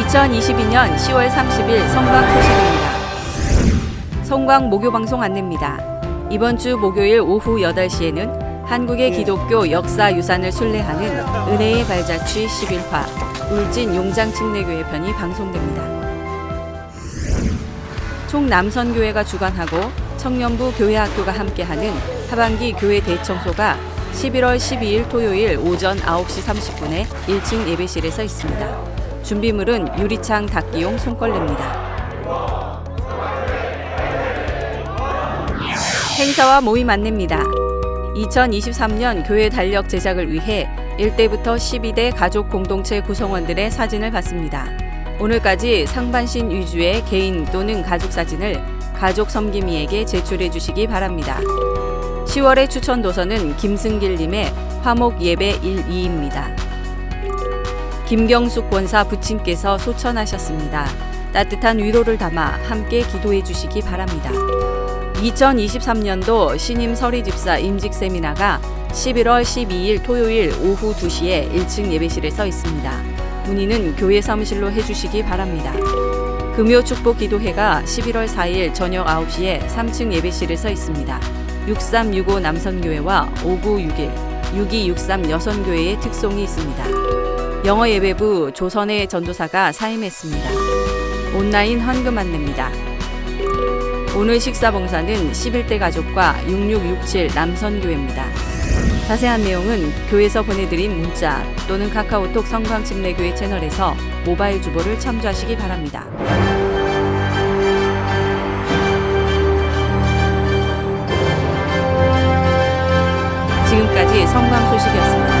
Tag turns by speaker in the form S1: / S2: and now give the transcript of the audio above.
S1: 2022년 10월 30일 성광 소식입니다. 성광 목요 방송 안내입니다. 이번 주 목요일 오후 8시에는 한국의 기독교 역사 유산을 순례하는 은혜의 발자취 11화 울진 용장 침례교회 편이 방송됩니다. 총남선교회가 주관하고 청년부 교회학교가 함께하는 하반기 교회 대청소가 11월 12일 토요일 오전 9시 30분에 1층 예배실에서 있습니다. 준비물은 유리창 닫기용 손걸레입니다. 행사와 모임 안내입니다. 2023년 교회 달력 제작을 위해 1대부터 12대 가족 공동체 구성원들의 사진을 받습니다. 오늘까지 상반신 위주의 개인 또는 가족 사진을 가족 섬김이에게 제출해 주시기 바랍니다. 10월의 추천 도서는 김승길님의 화목 예배 1, 2입니다. 김경숙 권사 부친께서 소천하셨습니다. 따뜻한 위로를 담아 함께 기도해 주시기 바랍니다. 2023년도 신임 서리 집사 임직 세미나가 11월 12일 토요일 오후 2시에 1층 예배실에서 있습니다. 문의는 교회 사무실로 해주시기 바랍니다. 금요 축복 기도회가 11월 4일 저녁 9시에 3층 예배실에서 있습니다. 6365 남선교회와 5961, 6263 여선교회의 특송이 있습니다. 영어 예배부 조선의 전도사가 사임했습니다. 온라인 헌금 안내입니다. 오늘 식사 봉사는 11대 가족과 6667 남선교회입니다. 자세한 내용은 교회에서 보내드린 문자 또는 카카오톡 성광침례교회 채널에서 모바일 주보를 참조하시기 바랍니다. 지금까지 성광 소식이었습니다.